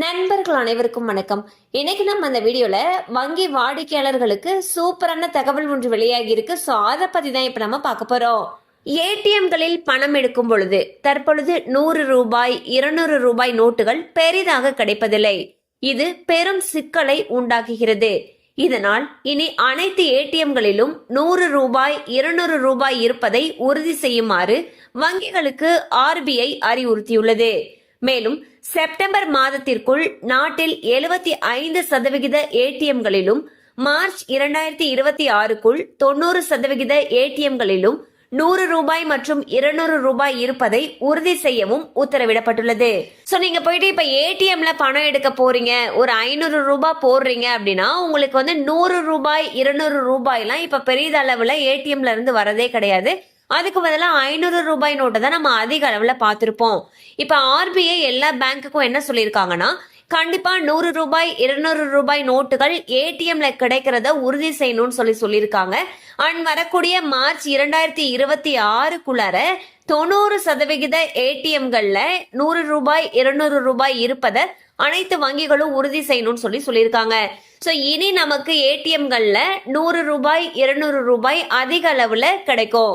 நண்பர்கள் அனைவருக்கும் வணக்கம். இன்னைக்கு நம்ம அந்த வீடியோல வங்கி வாடிக்கையாளர்களுக்கு சூப்பரான தகவல் ஒன்று வெளியாகி இருக்கு. ஸோ அதை பத்தி தான் இப்ப நம்ம பார்க்க போறோம். ஏடிஎம்களில் பணம் எடுக்கும் பொழுது தற்பொழுது நூறு ரூபாய் இருநூறு ரூபாய் நோட்டுகள் பெரிதாக கிடைப்பதில்லை. இது பெரும் சிக்கலை உண்டாக்குகிறது. இதனால் இனி அனைத்து ஏடிஎம்களிலும் நூறு ரூபாய் இருநூறு ரூபாய் இருப்பதை உறுதி செய்யுமாறு வங்கிகளுக்கு ஆர்பிஐ அறிவுறுத்தியுள்ளது. மேலும் செப்டம்பர் மாதத்திற்குள் நாட்டில் எழுபத்தி ஐந்து சதவிகித ஏடிஎம்களிலும் மார்ச் இரண்டாயிரத்தி இருபத்தி ஆறுக்குள் தொண்ணூறு சதவிகித ஏடிஎம்களிலும் நூறு ரூபாய் மற்றும் இருநூறு ரூபாய் இருப்பதை உறுதி செய்யவும் உத்தரவிடப்பட்டுள்ளது. சோ நீங்க போயிட்டு இப்ப ஏடிஎம்ல பணம் எடுக்க போறீங்க ஒரு ஐநூறு ரூபாய் போடுறீங்க அப்படின்னா உங்களுக்கு வந்து நூறு ரூபாய் இருநூறு ரூபாய்லாம் இப்ப பெரிதளவுல ஏடிஎம்ல இருந்து வரதே கிடையாது. அதுக்கு பதிலாக ஐநூறு ரூபாய் நோட்டை தான் நம்ம அதிக அளவில் பார்த்துருப்போம். இப்போ ஆர்பிஐ எல்லா பேங்க்குக்கும் என்ன சொல்லியிருக்காங்கன்னா கண்டிப்பாக நூறு ரூபாய் இருநூறு ரூபாய் நோட்டுகள் ஏடிஎம்ல கிடைக்கிறத உறுதி செய்யணும்னு சொல்லி சொல்லியிருக்காங்க. அண்ட் வரக்கூடிய மார்ச் இரண்டாயிரத்தி இருபத்தி ஆறுக்குள்ளார தொண்ணூறு சதவிகித ஏடிஎம்கள்ல நூறு ரூபாய் இருநூறு ரூபாய் இருப்பதை அனைத்து வங்கிகளும் உறுதி செய்யணும்னு சொல்லி சொல்லியிருக்காங்க. ஸோ இனி நமக்கு ஏடிஎம்களில் நூறு ரூபாய் இருநூறு ரூபாய் அதிக அளவில் கிடைக்கும்.